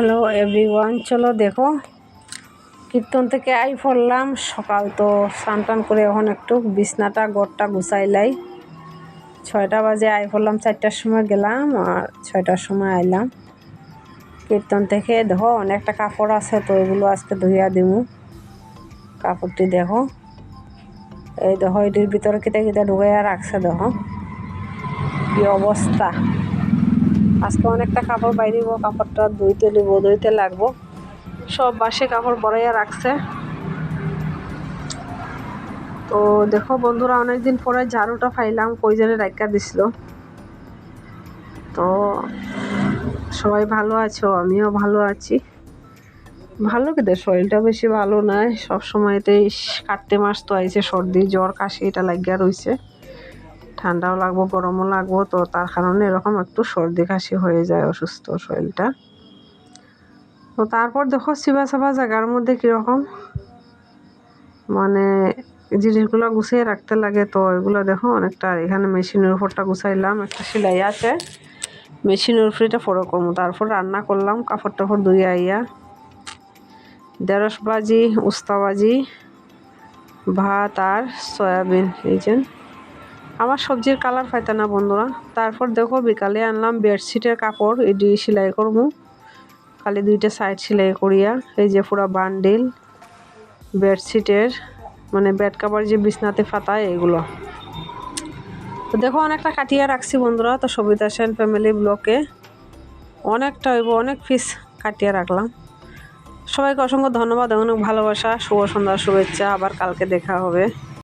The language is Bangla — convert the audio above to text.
হ্যালো এভরিওয়ান, চলো দেখো। কীর্তন থেকে আই পড়লাম, সকাল তো স্নান টান করে এখন একটু বিছনাটা গড়টা গুছাইলাই ছয়টা বাজে, আই পড়লাম, চারটার সময় গেলাম আর ছয়টার সময় আইলাম। কীর্তন থেকে দেখো অনেকটা কাপড় আছে তো ওইগুলো আজকে ধুইয়া দিমু। কাপড়টি দেখো। এই দেখো, এটির ভিতরে কিতা কিতা ঢুকাইয়া রাখছে দেখো। কি অবস্থা। আজকে অনেকটা কাপড় বাইরিব, কাপড়টা ধুইতে লিব, ধুইতে লাগবো। সব বাসে কাপড় বড়াইয়া রাখছে। তো দেখো বন্ধুরা, অনেকদিন পরে ঝাড়ুটা ফাইলাম কই জানে রাখা দিছিল। তো সবাই ভালো আছো? আমিও ভালো আছি। ভালো কিন্তু শরীরটা বেশি ভালো নয় সব সময়তেই কাটতে মাস তো আইছে, সর্দি, জ্বর, কাশি, এটা লাগিয়া রয়েছে ঠান্ডাও লাগবো, গরমও লাগবো, তো তার কারণে এরকম একটু সর্দি কাশি হয়ে যায় অসুস্থ শরীরটা। তো তারপর দেখো সিবা সাবা জায়গার মধ্যে কীরকম? মানে জিনিসগুলো গুছিয়ে রাখতে লাগে, তো এগুলো দেখো অনেকটা এখানে মেশিনের উপরটা গুছাইলাম, একটা সেলাই আছে। মেশিনের উপরেটা ফটো করব, তারপর রান্না করলাম, কাপড় টাপড় ধুয়ে আইয়া। ঢেঁড়স ভাজি, উস্তা ভাজি, ভাত আর সয়াবিন, এই যে। আমার সবজির কালার পাইতে না, বন্ধুরা। তারপর দেখো, বিকালে আনলাম বেডশিটের কাপড়, এটি সেলাই করব। খালি দুইটা সাইড সেলাই করিয়া এই যে পুরো বান্ডিল বেডশিটের মানে বেড কাভার যে বিছনাতে ফাতায় এগুলো। তো দেখো, অনেকটা কাটিয়ে রাখছি, বন্ধুরা। তো সবিতা সেন ফ্যামিলি ব্লকে অনেকটা হইব, অনেক পিস কাটিয়ে রাখলাম। সবাইকে অসংখ্য ধন্যবাদ, অনেক ভালোবাসা, শুভ সন্ধ্যা, শুভেচ্ছা। আবার কালকে দেখা হবে।